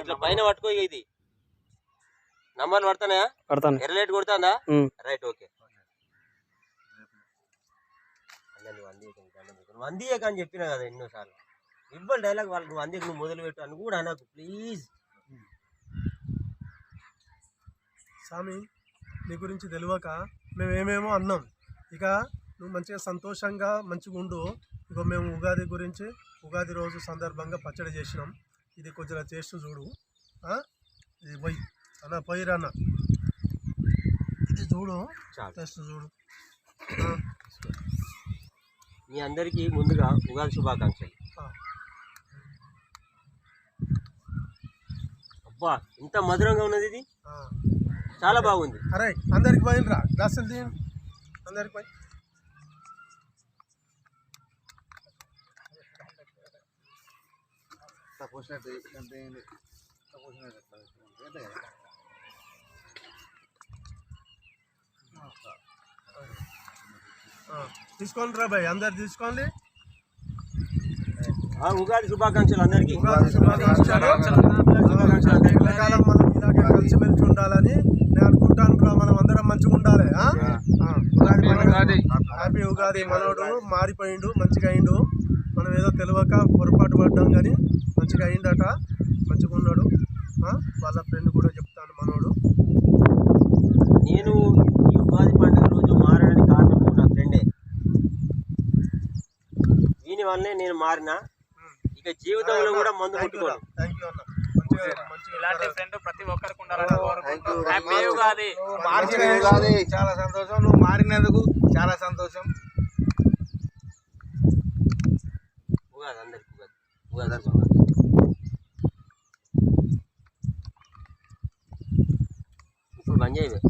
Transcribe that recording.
ఇట్లా పైన పట్టుకో ఇది. నంబర్ పడతానా. పడతాను ఎర్రలైట్ కొడుతుందా? ఉమ్. Right okay. నీకు అందియక అని చెప్పినా కదా ఎన్నోసార్లు. ఇవ్వాలి డైలాగ్ వాళ్ళకి నువ్వు అందియకు నువ్వు మొదలు పెట్టు అని కూడా అనకు ప్లీజ్ స్వామి నీ గురించి తెలియక మేము ఏమేమో అన్నాం. ఇక నువ్వు మంచిగా సంతోషంగా మంచిగా ఉండు. ఇక మేము ఉగాది గురించి ఉగాది రోజు సందర్భంగా పచ్చడి చేసినాం. ఇది కొంచెం టేస్ట్ చూడు? ఇది పోయి. అన్న పోయిరా అన్న. ఇది చూడు. చాలు. టేస్ట్ చూడు. మీ అందరికీ ముందుగా ఉగాది శుభాకాంక్షలు. అబ్బా ఇంత మధురంగా ఉన్నది ఇది. చాలా బాగుంది. అరే అందరికి పోయినరా. గ్లాసులు తీయండి అందరికి పోయి. ఆ, తీసుకోండి రా భయ్ అందరు తీసుకోండి. ఆ, ఉగాది శుభాకాంక్షలు అందరికీ. ఉగాది శుభాకాంక్షలు. ఎండాకాలం మనం ఇలాగే కలిసిమెలిసి ఉండాలని నేను అనుకుంటాను రా మనం అందరం మంచిగా ఉండాలి. హ్యాపీ ఉగాది మనోడు మారిపోయిండు మంచిగా అయిండు. మనం ఏదో తెలియక పొరపాటు పడ్డాం కానీ మంచిగా అయిందట. మంచిగా ఉన్నాడు. ఆ? వాళ్ళ ఫ్రెండ్ కూడా చెప్తాను మనోడు. నేను ఈ ఉగాది పండుగ రోజు మారడానికి కారణం నా ఫ్రెండే దీని వల్లే నేను మారిన. ఇక జీవితంలో కూడా మందు థ్యాంక్ యూ ముట్టుకోను థ్యాంక్ యూ అన్న. మంచిగా మంచిగా ఇలాంటి ఫ్రెండ్ ప్రతి ఒక్కరికి ఉండాలని కోరుకుంటున్నాను. చాలా సంతోషం. నువ్వు మారినందుకు చాలా సంతోషం. ఉగాది అందరికి ఉగాది. ఉగాది. на небе.